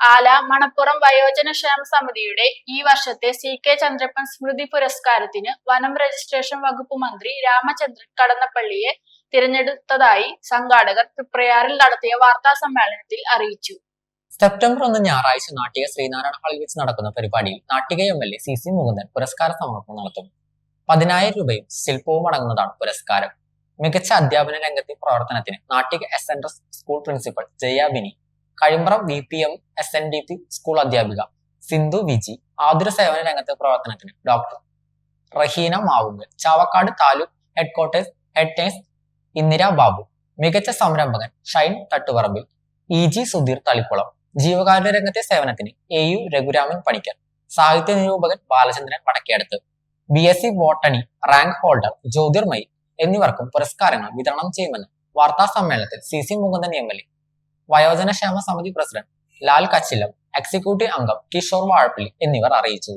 ആല മണപ്പുറം വയോജന ക്ഷേമ സമിതിയുടെ ഈ വർഷത്തെ സി കെ ചന്ദ്രപ്പൻ സ്മൃതി പുരസ്കാരത്തിന് വനം രജിസ്ട്രേഷൻ വകുപ്പ് മന്ത്രി രാമചന്ദ്രൻ കടന്നപ്പള്ളിയെ തിരഞ്ഞെടുത്തതായി സംഘാടകർ തൃപ്രയാറിൽ നടത്തിയ വാർത്താ സമ്മേളനത്തിൽ അറിയിച്ചു. സെപ്റ്റംബർ ഒന്ന് ഞായറാഴ്ച നാട്ടിക ശ്രീനാരായണ ഹാളിൽ വെച്ച് നടക്കുന്ന പരിപാടിയിൽ Nattika M L A C C Mukundan പുരസ്കാര സമർപ്പണം നടത്തും. പതിനായിരം രൂപയും ശില്പവും അടങ്ങുന്നതാണ് പുരസ്കാരം. മികച്ച അധ്യാപന രംഗത്തെ പ്രവർത്തനത്തിന് Nattika S N S school principal Jaya Bini Kazhimbram V P M S N D P school അധ്യാപിക. സിന്ധു വിജി ആതുര സേവന രംഗത്തെ പ്രവർത്തനത്തിന്. Doctor Raheena Mavungal Chavakkad taluk headquarters head nurse Indira Babu. മികച്ച സംരംഭകൻ ഷൈൻ തട്ടുപറമ്പിൽ. ഇ ജി സുധീർ തളിക്കുളം ജീവകാരുണ്യ രംഗത്തെ സേവനത്തിന്. A U Raghuraman Panicker. സാഹിത്യ നിരൂപകൻ Balachandran Vadakkedath B S C botany rank holder Jyothirmayi. എന്നിവർക്കും പുരസ്കാരങ്ങൾ വിതരണം ചെയ്യുമെന്ന് വാർത്താ സമ്മേളനത്തിൽ C C Mukundan M L A വയോജന ക്ഷേമ സമിതി പ്രസിഡന്റ് ലാൽ കച്ചിലം എക്സിക്യൂട്ടീവ് അംഗം കിഷോർ വാഴപ്പള്ളി എന്നിവർ അറിയിച്ചു.